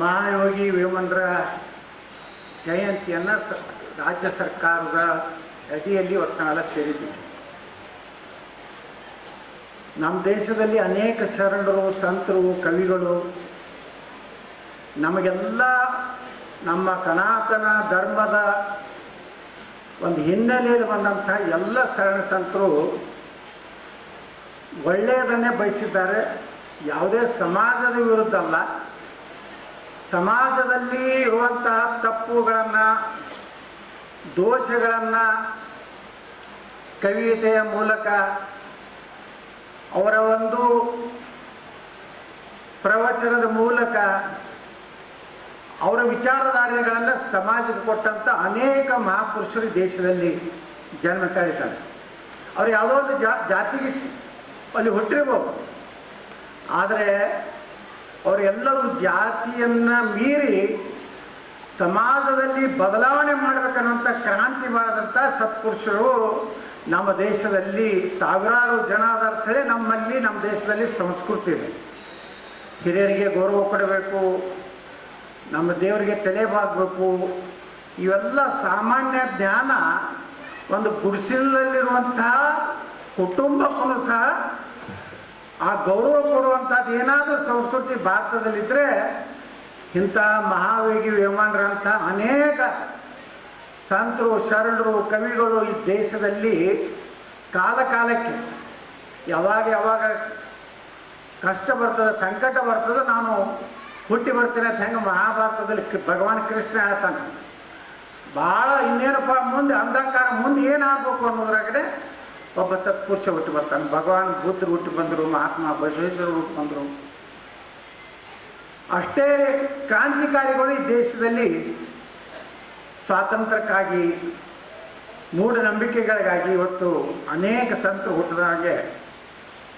ಮಹಾಯೋಗಿ ವೇಮಂದ್ರ ಜಯಂತಿಯನ್ನು ರಾಜ್ಯ ಸರ್ಕಾರದ ಅಡಿಯಲ್ಲಿ ಒತ್ತಾಳ ಸೇರಿದ್ದೀವಿ ನಮ್ಮ ದೇಶದಲ್ಲಿ ಅನೇಕ ಶರಣರು, ಸಂತರು, ಕವಿಗಳು, ನಮಗೆಲ್ಲ ನಮ್ಮ ಸನಾತನ ಧರ್ಮದ ಒಂದು ಹಿನ್ನೆಲೆಯಲ್ಲಿ ಬಂದಂಥ ಎಲ್ಲ ಶರಣ ಸಂತರು ಒಳ್ಳೆಯದನ್ನೇ ಬಯಸಿದ್ದಾರೆ. ಯಾವುದೇ ಸಮಾಜದ ವಿರುದ್ಧ ಅಲ್ಲ ಸಮಾಜದಲ್ಲಿ ಇರುವಂತಹ ತಪ್ಪುಗಳನ್ನು, ದೋಷಗಳನ್ನು ಕವಿತೆಯ ಮೂಲಕ ಅವರ ಒಂದು ಪ್ರವಚನದ ಮೂಲಕ ಅವರ ವಿಚಾರಧಾರೆಗಳನ್ನು ಸಮಾಜಕ್ಕೆ ಕೊಟ್ಟಂಥ ಅನೇಕ ಮಹಾಪುರುಷರು ದೇಶದಲ್ಲಿ ಜನ್ಮ ಕಾಯ್ತಾರೆ ಅವ್ರು ಯಾವುದೋ ಒಂದು ಜಾತಿಗೆ ಅಲ್ಲಿ ಹುಟ್ಟಿರ್ಬೋದು. ಆದರೆ ಅವರೆಲ್ಲರೂ ಜಾತಿಯನ್ನು ಮೀರಿ ಸಮಾಜದಲ್ಲಿ ಬದಲಾವಣೆ ಮಾಡಬೇಕನ್ನುವಂಥ ಕ್ರಾಂತಿ ಸತ್ಪುರುಷರು ನಮ್ಮ ದೇಶದಲ್ಲಿ ಸಾವಿರಾರು ಜನ ಅದಾರ್ಥಲೇ ನಮ್ಮಲ್ಲಿ, ನಮ್ಮ ದೇಶದಲ್ಲಿ ಸಂಸ್ಕೃತಿ ಇದೆ. ಹಿರಿಯರಿಗೆ ಗೌರವ ಕೊಡಬೇಕು, ನಮ್ಮ ದೇವರಿಗೆ ತಲೆ ಬಾಗಬೇಕು. ಇವೆಲ್ಲ ಸಾಮಾನ್ಯ ಜ್ಞಾನ ಒಂದು ಗುಡಿಸಲಲ್ಲಿರುವಂತಹ ಕುಟುಂಬಕ್ಕೂ ಸಹ ಆ ಗೌರವ ಕೊಡುವಂಥದ್ದು ಏನಾದರೂ ಸಂಸ್ಕೃತಿ ಭಾರತದಲ್ಲಿದ್ದರೆ ಇಂಥ ಮಹಾವೇಗಿ ವೇಮಾನರಂಥ ಅನೇಕ ಸಂತರು, ಶರಣರು, ಕವಿಗಳು ಈ ದೇಶದಲ್ಲಿ ಕಾಲ ಕಾಲಕ್ಕೆ ಯಾವಾಗ ಯಾವಾಗ ಕಷ್ಟ ಬರ್ತದೆ, ಸಂಕಟ ಬರ್ತದೆ, ನಾನು ಹುಟ್ಟಿ ಬರ್ತೇನೆ ಅಂತ ಹೆಂಗೆ ಮಹಾಭಾರತದಲ್ಲಿ ಭಗವಾನ್ ಕೃಷ್ಣ ಹೇಳ್ತಾನೆ. ಭಾಳ ಇನ್ನೇನಪ್ಪ ಮುಂದೆ ಅಂಧಕಾರ ಮುಂದೆ ಏನಾಗಬೇಕು ಅನ್ನೋದ್ರಾಗಡೆ ಒಬ್ಬ ಸತ್ಪುರುಷ ಹುಟ್ಟು ಬರ್ತಾನೆ. ಭಗವಾನ್ ಬುದ್ಧರು ಹುಟ್ಟು ಬಂದರು, ಮಹಾತ್ಮ ಬಸವೇಶ್ವರ ಹುಟ್ಟು ಬಂದರು. ಅಷ್ಟೇ ಕ್ರಾಂತಿಕಾರಿಗಳು ಈ ದೇಶದಲ್ಲಿ ಸ್ವಾತಂತ್ರ್ಯಕ್ಕಾಗಿ ಮೂಢನಂಬಿಕೆಗಳಿಗಾಗಿ ಇವತ್ತು ಅನೇಕ ಸಂತರು ಹುಟ್ಟಿದ ಹಾಗೆ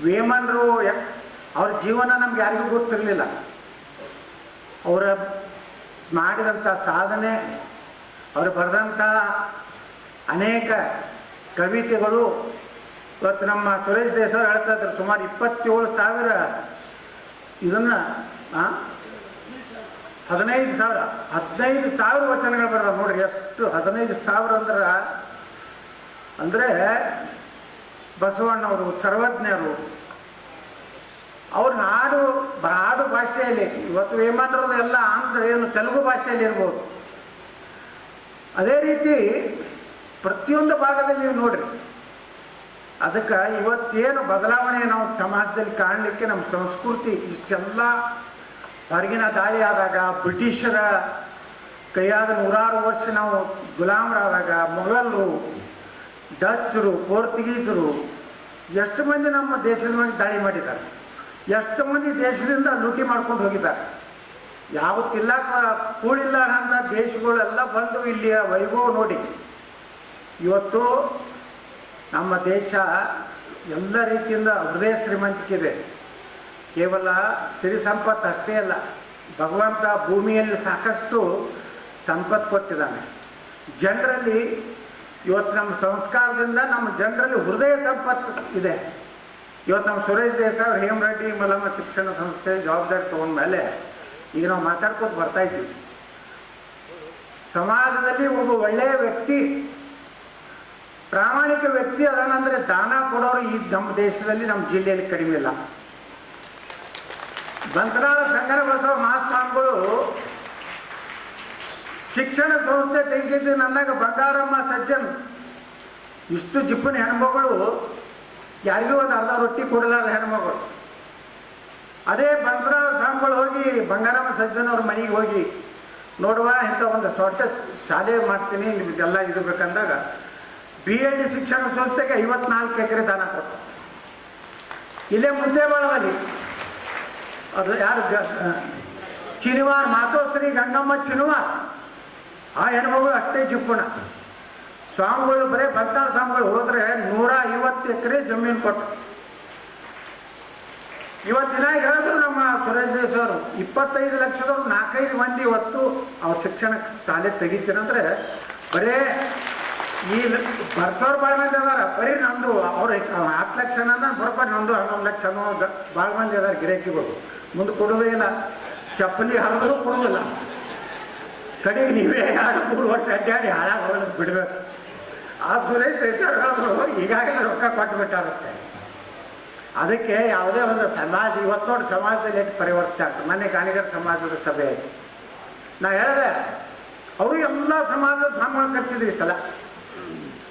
ವೇಮನರು ಅವ್ರ ಜೀವನ ನಮ್ಗೆ ಯಾರಿಗೂ ಗೊತ್ತಿರಲಿಲ್ಲ. ಅವರ ಮಾಡಿದಂಥ ಸಾಧನೆ, ಅವರು ಬರೆದಂಥ ಅನೇಕ ಕವಿತೆಗಳು ಇವತ್ತು ನಮ್ಮ ಸುರೇಶ್ ದೇಶವ್ರು ಹೇಳ್ತಾ ಇದ್ರು, ಸುಮಾರು ಇಪ್ಪತ್ತೇಳು ಸಾವಿರ ಇದನ್ನು ಹದಿನೈದು ಸಾವಿರ ಹದಿನೈದು ಸಾವಿರ ವಚನಗಳು ಬರೋದು ನೋಡ್ರಿ, ಎಷ್ಟು ಹದಿನೈದು ಸಾವಿರ ಅಂದ್ರೆ, ಅಂದರೆ ಬಸವಣ್ಣವರು, ಸರ್ವಜ್ಞರು, ಅವ್ರ ನಾಡು ನಾಡು ಭಾಷೆಯಲ್ಲಿ, ಇವತ್ತು ವೇಮಾಂಧ್ರದ ಎಲ್ಲ ಆಂಧ್ರ, ಏನು ತೆಲುಗು ಭಾಷೆಯಲ್ಲಿ ಇರ್ಬೋದು. ಅದೇ ರೀತಿ ಪ್ರತಿಯೊಂದು ಭಾಗದಲ್ಲಿ ನೀವು ನೋಡ್ರಿ ಅದಕ್ಕೆ ಇವತ್ತೇನು ಬದಲಾವಣೆ ನಾವು ಸಮಾಜದಲ್ಲಿ ಕಾಣಲಿಕ್ಕೆ ನಮ್ಮ ಸಂಸ್ಕೃತಿ ಇಷ್ಟೆಲ್ಲ ಹೊರಗಿನ ದಾಳಿ ಆದಾಗ, ಬ್ರಿಟಿಷರ ಕೈಯಾದ ನೂರಾರು ವರ್ಷ ನಾವು ಗುಲಾಮರಾದಾಗ, ಮೊಘಲರು, ಡಚ್ಚರು ಪೋರ್ಚುಗೀಸರು ಎಷ್ಟು ಮಂದಿ ನಮ್ಮ ದೇಶದ ಮೇಲೆ ದಾಳಿ ಮಾಡಿದ್ದಾರೆ. ಎಷ್ಟು ಮಂದಿ ದೇಶದಿಂದ ಲೂಟಿ ಮಾಡ್ಕೊಂಡು ಹೋಗಿದ್ದಾರೆ. ಯಾವತ್ತಿಲ್ಲ ಕೂಳಿಲ್ಲ ಅಂತ ದೇಶಗಳೆಲ್ಲ ಬಂದು ಇಲ್ಲಿಯ ವೈಭವ ನೋಡಿ. ಇವತ್ತು ನಮ್ಮ ದೇಶ ಎಲ್ಲ ರೀತಿಯಿಂದ ಹೃದಯ ಶ್ರೀಮಂತಿಕೆ ಕೇವಲ ಸಿರಿ ಸಂಪತ್ತು ಅಷ್ಟೇ ಅಲ್ಲ, ಭಗವಂತ ಭೂಮಿಯಲ್ಲಿ ಸಾಕಷ್ಟು ಸಂಪತ್ತು ಕೊಟ್ಟಿದ್ದಾನೆ. ಜನರಲ್ಲಿ ಇವತ್ತು ನಮ್ಮ ಸಂಸ್ಕಾರದಿಂದ ನಮ್ಮ ಜನರಲ್ಲಿ ಹೃದಯ ಸಂಪತ್ತು ಇದೆ. ಇವತ್ತು ನಮ್ಮ ಸುರೇಶ್ ದೇಸಾಯಿ ಅವ್ರು ಹೇಮರೆಡ್ಡಿ ಮಲಮ್ಮ ಶಿಕ್ಷಣ ಸಂಸ್ಥೆ ಜವಾಬ್ದಾರಿ ತಗೊಂಡ್ಮೇಲೆ ಈಗ ನಾವು ಮಾತಾಡ್ಕೊತ ಬರ್ತಾ ಇದ್ದೀವಿ. ಸಮಾಜದಲ್ಲಿ ಒಬ್ಬ ಒಳ್ಳೆಯ ವ್ಯಕ್ತಿ ಪ್ರಾಮಾಣಿಕ ವ್ಯಕ್ತಿ ಅದನ್ನಂದ್ರೆ ದಾನ ಕೊಡೋರು ಈ ನಮ್ಮ ದೇಶದಲ್ಲಿ ನಮ್ಮ ಜಿಲ್ಲೆಯಲ್ಲಿ ಕಡಿಮೆ ಇಲ್ಲ. ಬಂತನಾಳ ಸಂಗನ ಬಸವ ಮಹಾಸ್ವಾಮಿಗಳು ಶಿಕ್ಷಣ ಸಂಸ್ಥೆ ತೆಗೆದಿದ್ದು ನನ್ನಾಗ ಬಂಗಾರಮ್ಮ ಸಜ್ಜನ್. ಇಷ್ಟು ಜಿಪ್ಪನ ಹೆಣ್ಮಗಳು, ಯಾರಿಗೂ ಒಂದು ಅರ್ಧ ರೊಟ್ಟಿ ಕೊಡಲಾರ ಹೆಣ್ಮಗಳು. ಅದೇ ಬಂತನಾಳ ಸ್ವಾಮಿಗಳು ಹೋಗಿ ಬಂಗಾರಮ್ಮ ಸಜ್ಜನ್ ಅವ್ರ ಮನೆಗೆ ಹೋಗಿ ನೋಡುವ ಇಂಥ ಒಂದು ದೊಡ್ಡ ಶಾಲೆ ಮಾಡ್ತೀನಿ, ನಿಮಗೆಲ್ಲ ಇದು ಬೇಕಂದಾಗ ಬಿ ಡಿ ಶಿಕ್ಷಣ ಸಂಸ್ಥೆಗೆ ಐವತ್ನಾಲ್ಕು ಎಕರೆ ದಾನ ಕೊಟ್ಟು ಇಲ್ಲೇ ಮುಂದೆ ಬಾಳದಲ್ಲಿ ಅದು ಯಾರು ಚಿನಿವಾರ್ ಮಾತೋಶ್ರೀ, ಗಂಗಮ್ಮ, ಚಿನಿವಾರ್. ಆ ಹೆಣ್ಮಗಳು ಅಷ್ಟೇ ಜಿಪ್ಪುಣ ಸ್ವಾಮಿಗಳು ಬರೀ ಭಕ್ತಾಳ ಸ್ವಾಮಿಗಳು ಹೋದ್ರೆ ನೂರ ಐವತ್ತು ಎಕರೆ ಜಮೀನು ಕೊಟ್ಟು ಇವತ್ತಿನ ಹೇಳಿದ್ರು ನಮ್ಮ ಸುರೇಶ್ ಅವರು ಇಪ್ಪತ್ತೈದು ಲಕ್ಷದವ್ರು ನಾಲ್ಕೈದು ಮಂದಿ ಇವತ್ತು ಅವ್ರ ಶಿಕ್ಷಣ ಶಾಲೆ ತೆಗಿತೀರಂದ್ರೆ ಬರೇ ಈ ಬರ್ತವ್ರು ಭಾಳ ಮಂದಿ ಅದಾರ. ಬರೀ ನಮ್ದು ಅವ್ರ ಹತ್ತು ಲಕ್ಷ ಬರೋಬ್ಬರಿ ನಮ್ದು ಹನ್ನೊಂದು ಲಕ್ಷ ಭಾಳ ಮಂದಿ ಅದಾರ ಗಿರಾಕಿಗಳು. ಮುಂದೆ ಕೊಡೋದೇ ಇಲ್ಲ. ಚಪ್ಪಲಿ ಹರಿದ್ರು ಕೊಡೋದಿಲ್ಲ. ಕಡೆಗೆ ನೀವೇ ಯಾರು ಮೂರು ವರ್ಷ ಅಡ್ಡಾಡಿ ಹಾಳಾಗಿ ಹೋಗೋದು ಬಿಡ್ಬೇಕು. ಆ ಸುರೇಶ್ ಶೆಟ್ಟರ್ಗಳು ಈಗಾಗಲೇ ರೊಕ್ಕ ಕೊಟ್ಟುಬಿಟ್ಟಾಗುತ್ತೆ ಅದಕ್ಕೆ ಯಾವುದೇ ಒಂದು ಸಮಾಜ ಇವತ್ತು ನೋಡಿ ಸಮಾಜದಲ್ಲಿ ಎಷ್ಟು ಪರಿವರ್ತನೆ ಆಗ್ತದೆ. ಮೊನ್ನೆ ಗಾಣಿಗರ ಸಮಾಜದ ಸಭೆ. ನಾ ಹೇಳಿದೆ, ಅವರು ಎಲ್ಲ ಸಮಾಜದ ಸಾಮಾನು ಕರ್ಸಿದ್ರು ಈ ಸಲ.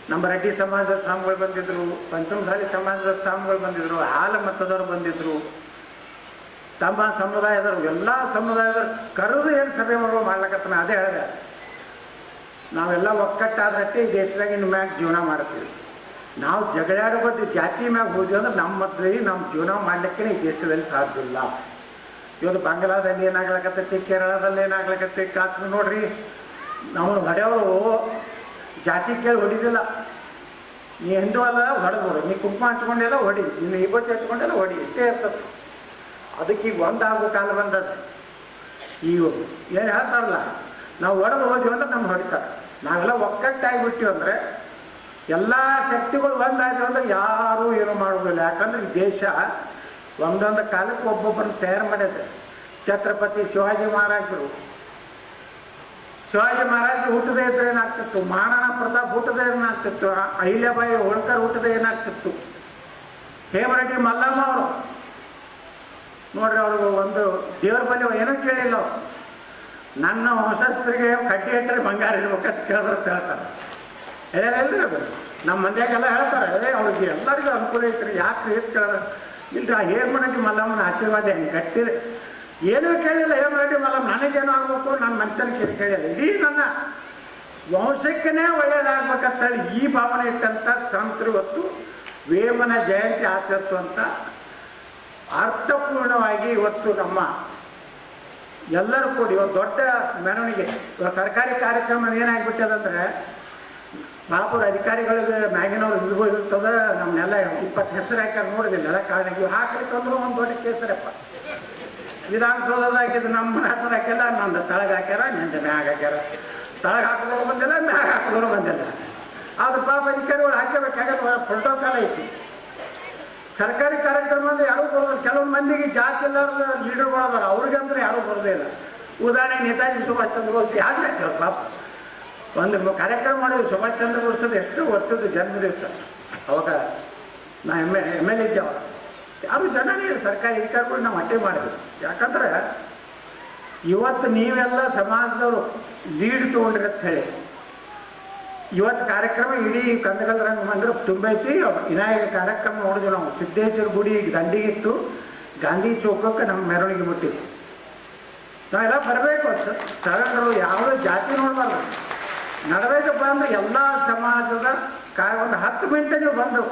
ನಮ್ಮ ರೆಡ್ಡಿ ಸಮಾಜದ ಸ್ವಾಮಿಗಳು ಬಂದಿದ್ರು ಪಂಚಮಸಾಲಿ ಸಮಾಜದ ಸ್ವಾಮಿಗಳು ಬಂದಿದ್ರು ಹಾಲ ಮತದವರು ಬಂದಿದ್ರು. ತಮ್ಮ ಸಮುದಾಯದವರು, ಎಲ್ಲ ಸಮುದಾಯದವರು ಕರೆದು ಏನು ಸಭೆ ಮಾಡುವ ಮಾಡ್ಲಕತ್ತನ, ಅದೇ ಹೇಳಿದೆ. ನಾವೆಲ್ಲ ಒಕ್ಕಟ್ಟಾದಷ್ಟೇ ಈ ದೇಶದಾಗ ಇನ್ನು ಮ್ಯಾಗ ಜೀವನ ಮಾಡ್ತೀವಿ. ನಾವು ಜಗಳಾಡೋ ಜಾತಿ ಮ್ಯಾಗ ಹೋದ್ವಿ ಅಂದ್ರೆ ನಮ್ಮ ಮದ್ವೆ ನಮ್ಮ ಜೀವನ ಮಾಡ್ಲಿಕ್ಕೆ ಈ ದೇಶದಲ್ಲಿ ಸಾಧ್ಯ ಇಲ್ಲ. ಇವತ್ತು ಬಾಂಗ್ಲಾದಲ್ಲಿ ಏನಾಗ್ಲಕತ್ತೈತಿ, ಕೇರಳದಲ್ಲಿ ಏನಾಗ್ಲಕತ್ತೈತಿ, ಕಾಶ್ಮೀರ ನೋಡ್ರಿ. ನಾವು ಹೊಡೆಯವರು ಜಾತಿ ಕೇಳಿ ಹೊಡಿದಿಲ್ಲ. ನೀ ಹಿಂದೂ ಅಲ್ಲ, ಹೊಡೆದ್ಬಿಡು. ನೀ ಕುಂಕುಮ ಹಚ್ಕೊಂಡೆಲ್ಲ ಹೊಡಿ ನೀನು ಇಬ್ಬತ್ತು ಹಚ್ಕೊಂಡೆಲ್ಲ ಹೊಡಿ ಇಷ್ಟೇ ಇರ್ತದೆ. ಅದಕ್ಕೆ ಈಗ ಒಂದಾಗೋ ಕಾಲ ಬಂದದ್ದು. ಈಗ ಏನು ಹೇಳ್ತಾರಲ್ಲ, ನಾವು ಹೊಡೆದು ಹೋದ್ವಿ ಅಂದ್ರೆ ನಮ್ಗೆ ಹೊಡಿತಾರೆ. ನಾವೆಲ್ಲ ಒಕ್ಕಟ್ಟಾಗಿಬಿಟ್ಟಿವಿ ಅಂದರೆ ಎಲ್ಲ ಶಕ್ತಿಗಳು ಒಂದಾಯ್ತು ಅಂದ್ರೆ ಯಾರೂ ಏನು ಮಾಡೋದಿಲ್ಲ ಯಾಕಂದ್ರೆ ದೇಶ ಒಂದೊಂದು ಕಾಲಕ್ಕೆ ಒಬ್ಬೊಬ್ಬರನ್ನ ತಯಾರು ಮಾಡಿದೆ. ಛತ್ರಪತಿ ಶಿವಾಜಿ ಮಹಾರಾಜರು. ಶಿವಾಜಿ ಮಹಾರಾಜ್ ಹುಟ್ಟದೇ ಇದ್ರೆ ಏನಾಗ್ತಿತ್ತು? ಮಹಾರಾಣ ಪ್ರತಾಪ್ ಹುಟ್ಟದೆ ಏನಾಗ್ತಿತ್ತು? ಅಹಿಲ್ಯಾಬಾಯಿ ಹೋಳ್ಕರ್ ಹುಟ್ಟದೆ ಏನಾಗ್ತಿತ್ತು? ಹೇಮರೆಡ್ಡಿ ಮಲ್ಲಮ್ಮ ಅವರು. ನೋಡ್ರಿ ಅವ್ರಿಗೆ ಒಂದು ದೇವ್ರ ಬಳಿ ಏನೂ ಕೇಳಿಲ್ಲ ನನ್ನ ಹೊಸಸ್ತ್ರಿಗೆ ಕಟ್ಟಿ ಇಟ್ಟರೆ ಬಂಗಾರ ಇರ್ಬೇಕಂತ ಕೇಳಿದ್ರೆ ಹೇಳ್ತಾರೆ ಅದು. ನಮ್ಮ ಮಂದ್ಯಾಗೆಲ್ಲ ಹೇಳ್ತಾರೆ. ಅದೇ ಅವ್ರಿಗೆ ಎಲ್ಲರಿಗೂ ಅನುಕೂಲ ಐತ್ರಿ. ಯಾಕೆ ಹೇಳ್ತಾರೆ ಕೇಳಿದ್ರೆ ಇಲ್ರಿ, ಆ ಹೇಮರೆಡ್ಡಿ ಮಲ್ಲಮ್ಮನ ಆಶೀರ್ವಾದ ಹೆಂಗೆ ಕಟ್ಟಿದ್ರೆ ಏನೂ ಕೇಳಿಲ್ಲ ಏನು ಮಾಡಿ ಮಲ್ಲ ನನಗೇನು ಆಗ್ಬೇಕು? ನನ್ನ ಮನುಷ್ಯನ ಕೇಳಿ ಕೇಳಿಲ್ಲ ಇಡೀ ನನ್ನ ವಂಶಕ್ಕನೇ ಒಳ್ಳೇದಾಗ್ಬೇಕಂತ ಹೇಳಿ ಈ ಭಾವನೆ ಇಟ್ಟಂತ ಸಂತರು ಹೊತ್ತು ವೇಮನ ಜಯಂತಿ ಆಚರಿಸುವಂತ ಅರ್ಥಪೂರ್ಣವಾಗಿ ಇವತ್ತು ನಮ್ಮ ಎಲ್ಲರೂ ಕೂಡಿ ಇವತ್ತು ದೊಡ್ಡ ಮೆರವಣಿಗೆ. ಇವಾಗ ಸರ್ಕಾರಿ ಕಾರ್ಯಕ್ರಮ ಏನಾಗ್ಬಿಟ್ಟದಂದ್ರೆ ಪಾಪುರ ಅಧಿಕಾರಿಗಳಿಗೆ ಮ್ಯಾಗಿನವ್ರು ಇಲ್ಗೋ ಇರ್ತದೆ ನಮ್ಮನ್ನೆಲ್ಲ ಇಪ್ಪತ್ತು ಹೆಸರು ಹಾಕಿ ನೋಡಿದಿಲ್ಲ ಎಲ್ಲ ಕಾರಣ ಇವು ಹಾಕ್ಲಿಕ್ಕಂದ್ರೂ ಒಂದು ದೊಡ್ಡ ಕೇಸರಪ್ಪ. ಹಾಕಿದ್ದು ನಮ್ಮ ಹತ್ರ ಹಾಕಿಲ್ಲ ನಂದು ತಳಗ ಹಾಕ್ಯಾರ, ನಂದು ಮ್ಯಾಗ ಹಾಕ್ಯಾರ. ತಳಗ ಹಾಕಿದವರು ಬಂದಿಲ್ಲ, ಮ್ಯಾಗ ಹಾಕಿದವರು ಬಂದಿಲ್ಲ. ಅದು ಪಾಪ ಅಧಿಕಾರಿಗಳು ಹಾಕಬೇಕಾಗತ್ತೆ ಪ್ರೋಟೋಕಾಲ್ ಐತಿ. ಸರ್ಕಾರಿ ಕಾರ್ಯಕ್ರಮ ಅಂದ್ರೆ ಯಾರು ಬರೋದು ಕೆಲವೊಂದು ಮಂದಿಗೆ ಜಾತಿ ಇಲ್ಲಾರ್ದ ಲೀಡರ್ಗಳು ಅವ್ರಿಗೆ ಅಂದ್ರೆ ಯಾರು ಬರೋದೇ ಇಲ್ಲ. ಉದಾಹರಣೆ ನೇತಾಜಿ ಸುಭಾಷ್ ಚಂದ್ರ ಬೋಸ್ ಯಾರು ಹಾಕ್ಯಾರ ಪಾಪ. ಒಂದು ಕಾರ್ಯಕ್ರಮ ಮಾಡಿದ್ರು, ಸುಭಾಷ್ ಚಂದ್ರ ಬೋಸ್ ಎಷ್ಟು ವರ್ಷದ ಜನ್ಮ ದಿವಸ ಅವಾಗ ನಾ ಎಂ ಎ, ಎಂ ಎಲ್ ಯಾರು ಜನನೇ, ಸರ್ಕಾರಿ ಅಧಿಕಾರಿಗಳು ನಾವು ಅಟ್ಟೆ ಮಾಡಬೇಕು ಯಾಕಂದ್ರೆ ಇವತ್ತು ನೀವೆಲ್ಲ ಸಮಾಜದವರು ಲೀಡ್ ತೊಗೊಂಡಿರತ್ತ ಹೇಳಿ. ಇವತ್ತು ಕಾರ್ಯಕ್ರಮ ಇಡೀ ಕಂದಗಲ್ ರಂಗ ಮಂದಿರ ತುಂಬೈತಿ. ವಿನಾಯಕ ಕಾರ್ಯಕ್ರಮ ನೋಡಿದ್ವಿ ನಾವು. ಸಿದ್ದೇಶ್ವರ ಗುಡಿ ದಂಡಿಗಿತ್ತು. ಗಾಂಧಿ ಚೌಕಕ್ಕೆ ನಮ್ಮ ಮೆರವಣಿಗೆ ಮುಟ್ಟಿದ್ವಿ. ನಾವೆಲ್ಲ ಬರಬೇಕು. ಸರಳರು ಯಾವುದೇ ಜಾತಿ ನೋಡಬಾರ್ದು. ನಡಬೇಕಪ್ಪ ಅಂದ್ರೆ ಎಲ್ಲ ಸಮಾಜದ ಒಂದು ಹತ್ತು ಮಿನಿಟ್ ನೀವು ಬಂದು.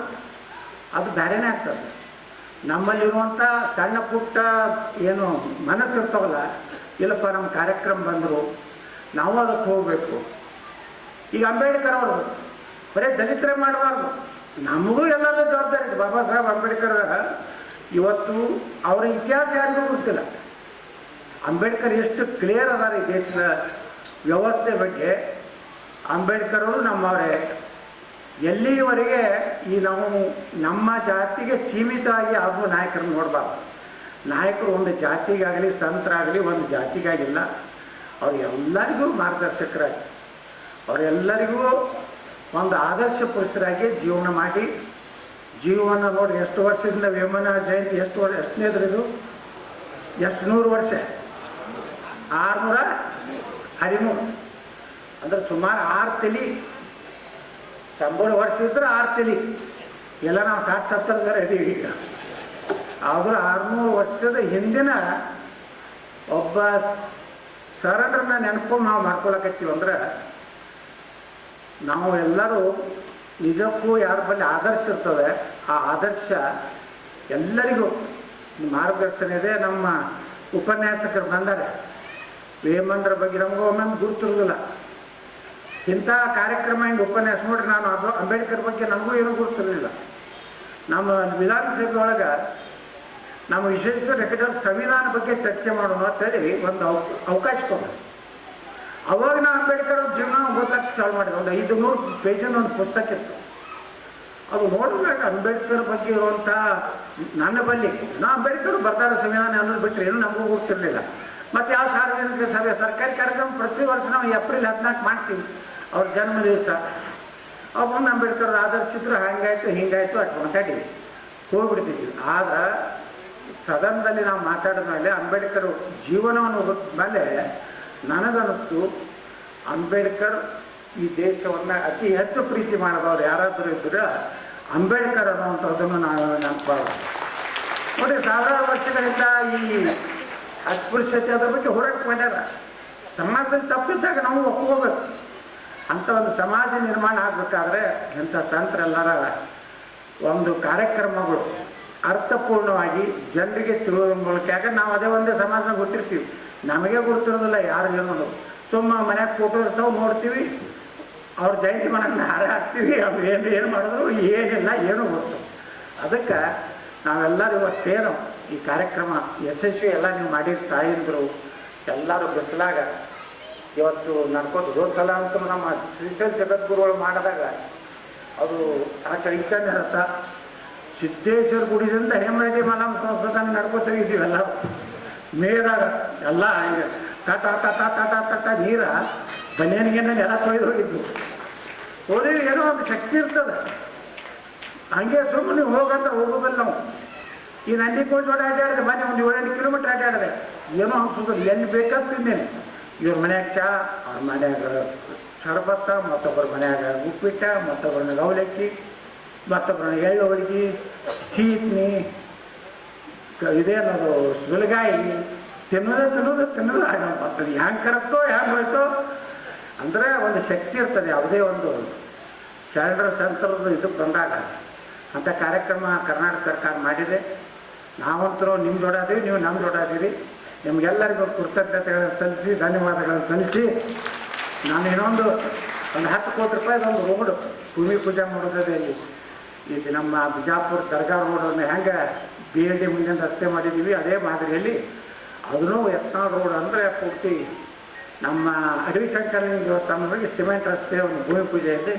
ಅದು ಬೇರೆನೇ ಆಗ್ತದೆ. ನಮ್ಮಲ್ಲಿರುವಂಥ ಸಣ್ಣ ಪುಟ್ಟ ಏನು ಮನಸ್ಸು ಇರ್ತಾವಲ್ಲ ಇಲ್ಲಪ್ಪ ನಮ್ಮ ಕಾರ್ಯಕ್ರಮ ಬಂದರು, ನಾವು ಅದಕ್ಕೆ ಹೋಗಬೇಕು. ಈಗ ಅಂಬೇಡ್ಕರ್ ಅವರು, ಬರೀ ದಲಿತರೇ ಮಾಡಬಾರ್ದು. ನಮಗೂ ಎಲ್ಲದೂ ಜವಾಬ್ದಾರಿ ಇದೆ. ಬಾಬಾ ಸಾಹೇಬ್ ಅಂಬೇಡ್ಕರ್ ಇವತ್ತು ಅವರ ಇತಿಹಾಸ ಯಾರಿಗೂ ಗೊತ್ತಿಲ್ಲ. ಅಂಬೇಡ್ಕರ್ ಎಷ್ಟು ಕ್ಲಿಯರ್ ಅದಾರ ಈ ದೇಶದ ವ್ಯವಸ್ಥೆ ಬಗ್ಗೆ. ಅಂಬೇಡ್ಕರ್ ಅವರು ನಮ್ಮವರೇ. ಎಲ್ಲಿವರೆಗೆ ಈ ನಾವು ನಮ್ಮ ಜಾತಿಗೆ ಸೀಮಿತವಾಗಿ ಆಗುವ ನಾಯಕರನ್ನು ನೋಡಬಾರ್ದು. ನಾಯಕರು ಒಂದು ಜಾತಿಗಾಗಲಿ, ಸಂತರಾಗಲಿ, ಒಂದು ಜಾತಿಗಾಗಿಲ್ಲ. ಅವ್ರು ಎಲ್ಲರಿಗೂ ಮಾರ್ಗದರ್ಶಕರಾಗಿ, ಅವರೆಲ್ಲರಿಗೂ ಒಂದು ಆದರ್ಶ ಪುರುಷರಾಗಿ ಜೀವನ ಮಾಡಿ, ಜೀವನ ನೋಡಿ ಎಷ್ಟು ವರ್ಷದಿಂದ ವೇಮನ ಜಯಂತಿ ಎಷ್ಟು ವರ್ಷ ಎಷ್ಟನೇ ಇದು? ಎಷ್ಟು ನೂರು ವರ್ಷ? ಆರುನೂರ ಹದಿಮೂರು. ಅಂದ್ರೆ ಸುಮಾರು ಆರು ತಲಿ ಶಂಬರ್ ವರ್ಷ ಇದ್ರೆ ಆರು ತಲಿ. ಎಲ್ಲ ನಾವು ಸಾಕು ಸತ್ತರ ಇದೀವಿ ಈಗ. ಆದರೂ ಆರುನೂರು ವರ್ಷದ ಹಿಂದಿನ ಒಬ್ಬ ಶರಣರನ್ನ ನೆನಪು ನಾವು ಮಾಡ್ಕೊಳಕತ್ತೀವಿ ಅಂದ್ರೆ ನಾವು ಎಲ್ಲರೂ ನಿಜಕ್ಕೂ ಯಾರ ಬಳಿ ಆದರ್ಶ ಇರ್ತವೆ, ಆ ಆದರ್ಶ ಎಲ್ಲರಿಗೂ ಮಾರ್ಗದರ್ಶನ ಇದೆ. ನಮ್ಮ ಉಪನ್ಯಾಸಕರು ಬಂದಾರೆ. ವೇಮಂದ್ರ ಬಗ್ಗೆ ನಮಗೂ ಒಮ್ಮೆ ಗುರುತಿರೋದಿಲ್ಲ ಇಂಥ ಕಾರ್ಯಕ್ರಮ ಹಿಂಗೆ ಉಪನ್ಯಾಸ ನೋಡ್ರಿ, ನಾನು ಅದು ಅಂಬೇಡ್ಕರ್ ಬಗ್ಗೆ ನಮಗೂ ಏನೂ ಗೊತ್ತಿರಲಿಲ್ಲ. ನಮ್ಮ ವಿಧಾನಸಭೆ ಒಳಗೆ ನಮ್ಮ ವಿಶೇಷ ರೆಕಾರ್ಡ್ ಸಂವಿಧಾನ ಬಗ್ಗೆ ಚರ್ಚೆ ಮಾಡೋಣ ಅಂತೇಳಿ ಒಂದು ಅವ- ಅವಕಾಶ ಕೊಡೋಣ ಅವಾಗ ನಾನು ಅಂಬೇಡ್ಕರ್ ಅವ್ರ ಜೀವನ ಓದಕ್ಕೆ ಚಾಲು ಮಾಡಿದೆ. ಒಂದು ಐದು ನೂರು ಪೇಜಿನ ಒಂದು ಪುಸ್ತಕ ಇತ್ತು. ಅದು ನೋಡಿದಾಗ ಅಂಬೇಡ್ಕರ್ ಬಗ್ಗೆ ಇರುವಂಥ ನನ್ನ ಬಲ್ಲಿ ನಾ ಅಂಬೇಡ್ಕರ್ ಬರ್ತಾರೆ ಸಂವಿಧಾನ ಅನ್ನೋದು ಬಿಟ್ಟರೆ ಏನು ನಮಗೂ ಗೊತ್ತಿರಲಿಲ್ಲ. ಮತ್ತು ಯಾವ ಸಾರ್ವಜನಿಕ ಸಭೆ, ಸರ್ಕಾರಿ ಕಾರ್ಯಕ್ರಮ ಪ್ರತಿ ವರ್ಷ ನಾವು ಏಪ್ರಿಲ್ ಹದಿನಾಲ್ಕು ಮಾಡ್ತೀವಿ. ಅವ್ರ ಜನ್ಮ ದಿವಸ ಅವ್ ಬಂದು ಅಂಬೇಡ್ಕರ್ ಆದರ್ಶಿದ್ರು ಹಂಗಾಯ್ತು, ಹಿಂಗಾಯ್ತು ಅಟ್ ಮಾತಾಡಿ ಹೋಗ್ಬಿಡ್ತಿದ್ವಿ. ಆದ್ರೆ ಸದನದಲ್ಲಿ ನಾವು ಮಾತಾಡಿದ ಮೇಲೆ ಅಂಬೇಡ್ಕರ್ ಜೀವನವನ್ನು ಮೇಲೆ ನನಗನ್ನಿಸ್ತು, ಅಂಬೇಡ್ಕರ್ ಈ ದೇಶವನ್ನು ಅತಿ ಹೆಚ್ಚು ಪ್ರೀತಿ ಮಾಡಿದವ್ರು ಯಾರಾದರೂ ಇದ್ರೆ ಅಂಬೇಡ್ಕರ್ ಅನ್ನುವಂಥದ್ದನ್ನು ನಾವು ನೆನಪಾಡ ನೋಡಿ ಸಾವಿರಾರು ವರ್ಷಗಳಿಂದ ಈ ಅಸ್ಪೃಶ್ಯತೆ ಅದ್ರ ಬಗ್ಗೆ ಹೋರಾಟ ಮಾಡ್ಯಾರ. ಸಮಾಜದಲ್ಲಿ ತಪ್ಪಿದ್ದಾಗ ನಾವು ಒಪ್ಕೋಬೇಕು. ಅಂತ ಒಂದು ಸಮಾಜ ನಿರ್ಮಾಣ ಆಗಬೇಕಾದ್ರೆ ಇಂಥ ಸಂತರೆಲ್ಲರ ಒಂದು ಕಾರ್ಯಕ್ರಮಗಳು ಅರ್ಥಪೂರ್ಣವಾಗಿ ಜನರಿಗೆ ತಿಳುವ ಮೂಲಕ. ಯಾಕಂದ್ರೆ ನಾವು ಅದೇ ಒಂದೇ ಸಮಾಜ ಗೊತ್ತಿರ್ತೀವಿ ನಮಗೆ ಗೊತ್ತಿರೋದಿಲ್ಲ ಯಾರು ಏನೋದು ಸುಮ್ಮ ಮನ್ಯಾಗ ಫೋಟೋ ಇರ್ತಾವೆ, ನೋಡ್ತೀವಿ. ಅವ್ರ ಜಯಂತಿ ಮನೆಗೆ ಹಾರ ಹಾಕ್ತೀವಿ, ಅವ್ರು ಏನು ಏನು ಮಾಡಿದ್ರು, ಏನಿಲ್ಲ, ಏನು ಗೊತ್ತು. ಅದಕ್ಕೆ ನಾವೆಲ್ಲರೂ ಇವತ್ತೇನು ಈ ಕಾರ್ಯಕ್ರಮ ಯಶಸ್ವಿ ಎಲ್ಲ ನೀವು ಮಾಡಿದ ಇದ್ರು ಎಲ್ಲರೂ ಬಿಸಿಲಾಗ. ಇವತ್ತು ನಡ್ಕೋತ ಹೋದ ಸಲ ಅಂತೂ ನಮ್ಮ ಶ್ರೀಶೈಲ ಜಗದ್ಗುರುಗಳು ಮಾಡಿದಾಗ ಅದು ಆ ಚೈತನ್ಯ ರಥ ಸಿದ್ದೇಶ್ವರ ಗುಡಿದಿಂದ ಹೇಮರಾಜಿ ಮಲಂ ಸಂಸ್ಥಾನ ನಡ್ಕೋತ ಇದ್ದೀವಲ್ಲ ಮೇರ ಎಲ್ಲ ಹಿಂಗೆ ತಟ ತಟ ತಟ ತಟ ನೀರ ಬನ್ನೇನಿಗೆ ಎಲ್ಲ ತೊಳೆದು ಹೋಗಿದ್ವಿ. ಹೋದ್ರೆ ಏನೋ ಒಂದು ಶಕ್ತಿ ಇರ್ತದೆ. ಹಂಗೆ ಸುಮ್ಮನೆ ಹೋಗಂದ್ರೆ ಹೋಗೋದಲ್ಲ ನಾವು. ಈ ನಂದಿ ಕೋಚೋಡ ಅಡ್ಡಾಡಿದೆ ಮನೆ ಒಂದು ಏಳೆಂಟು ಕಿಲೋಮೀಟ್ರ್ ಅಡ್ಡಾಡಿದೆ ಏನೋ ಅನ್ಸುದಿಲ್ಲ ಎಲ್ಲಿ ಬೇಕಾದ ತಿಂದೇನೆ ಇವ್ರ ಮನ್ಯಾಗ ಚಾ, ಅವ್ರ ಮನ್ಯಾಗ ಶರಬತ್ತ, ಮತ್ತೊಬ್ಬರ ಮನ್ಯಾಗ ಉಪ್ಪಿಟ್ಟ ಮತ್ತೊಬ್ಬರ ಗೌಲಕ್ಕಿ ಅವಲಕ್ಕಿ ಮತ್ತೊಬ್ಬರ ಎಳ್ಳು ಹೋಳಿಗೆ ಕ- ಇದೇನದು ಸುಲಗಾಯಿ. ತಿನ್ನೋದೇ, ತಿನ್ನೋದು ತಿನ್ನೋದು ಬರ್ತದೆ ಹ್ಯಾಂಗೆ ಕರತ್ತೋ ಹ್ಯಾಂಗೆ ಹೋಯ್ತೋ, ಅಂದರೆ ಒಂದು ಶಕ್ತಿ ಇರ್ತದೆ, ಯಾವುದೇ ಒಂದು ಶರಣರ ಸಂತರದ ಇದು ಬಂದಾಗ. ಅಂಥ ಕಾರ್ಯಕ್ರಮ ಕರ್ನಾಟಕ ಸರ್ಕಾರ ಮಾಡಿದೆ. ನಾವಂತರೂ ನಿಮ್ಮ ದೊಡ್ಡಾದೀವಿ, ನೀವು ನಮ್ಮ ದೊಡ್ಡದಿರಿ ನಿಮಗೆಲ್ಲರಿಗೂ ಕೃತಜ್ಞತೆಗಳನ್ನು ಸಲ್ಲಿಸಿ, ಧನ್ಯವಾದಗಳನ್ನು ಸಲ್ಲಿಸಿ. ನಾನು ಇನ್ನೊಂದು ಒಂದು ಹತ್ತು ಕೋಟಿ ರೂಪಾಯಿದೊಂದು ರೋಡು ಭೂಮಿ ಪೂಜೆ ಮಾಡೋದಿದೆ ಇಲ್ಲಿ. ಇಲ್ಲಿ ನಮ್ಮ ಬಿಜಾಪುರ ದರ್ಗಾ ರೋಡನ್ನು ಹೆಂಗೆ ಬಿ ಎಲ್ ಡಿ ಮುಂದಿನ ರಸ್ತೆ ಮಾಡಿದ್ದೀವಿ, ಅದೇ ಮಾದರಿಯಲ್ಲಿ. ಅದನ್ನು ಯತ್ನಾಳ್ ರೋಡ್ ಅಂದರೆ ಪೂರ್ತಿ ನಮ್ಮ ಅಡವಿ ಶಂಕರನ ದೇವಸ್ಥಾನದಲ್ಲಿ ಸಿಮೆಂಟ್ ರಸ್ತೆ, ಒಂದು ಭೂಮಿ ಪೂಜೆ ಇದೆ.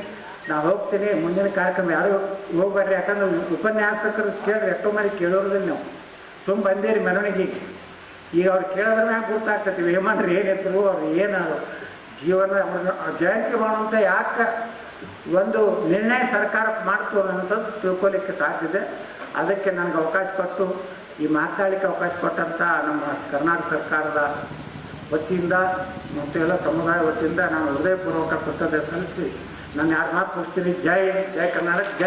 ನಾವು ಹೋಗ್ತೀನಿ, ಮುಂದಿನ ಕಾರ್ಯಕ್ರಮ ಯಾರು ಹೋಗ್ಬೇಡ್ರಿ ಯಾಕಂದ್ರೆ ಉಪನ್ಯಾಸಕರು ಕೇಳಿ ಎಷ್ಟೋ ಮಂದಿ ಕೇಳೋರ್ದಿಲ್ಲ ನಾವು. ತುಂಬ ಬಂದೇರಿ ಮೆರವಣಿಗೆಗೆ. ಈಗ ಅವ್ರು ಕೇಳಿದ್ರೆ ಗುರ್ತಾಗ್ತತಿ ಹೇಮಂದ್ರೆ ಏನಿದ್ರು ಅವ್ರು ಏನು ಜೀವನ ಜಯಂತಿ ಮಾಡುವಂಥ ಯಾಕೆ ಒಂದು ನಿರ್ಣಯ ಸರ್ಕಾರ ಮಾಡ್ತು ಅನ್ನೋದು ತಿಳ್ಕೊಲಿಕ್ಕೆ ಸಾಧ್ಯತೆ ಅದಕ್ಕೆ ನನಗೆ ಅವಕಾಶ ಕೊಟ್ಟು, ಈ ಮಾತಾಡಲಿಕ್ಕೆ ಅವಕಾಶ ಕೊಟ್ಟಂಥ ನಮ್ಮ ಕರ್ನಾಟಕ ಸರ್ಕಾರದ ವತಿಯಿಂದ, ಮತ್ತು ಎಲ್ಲ ಸಮುದಾಯ ವತಿಯಿಂದ ನಾನು ಹೃದಯಪೂರ್ವಕ ಕೃತಜ್ಞತೆ ಸಲ್ಲಿಸಿ ನಾನು ಯಾರು ಮಾತು ಕೊಡ್ತೀನಿ ಜೈ ಜೈ ಕರ್ನಾಟಕ, ಜೈ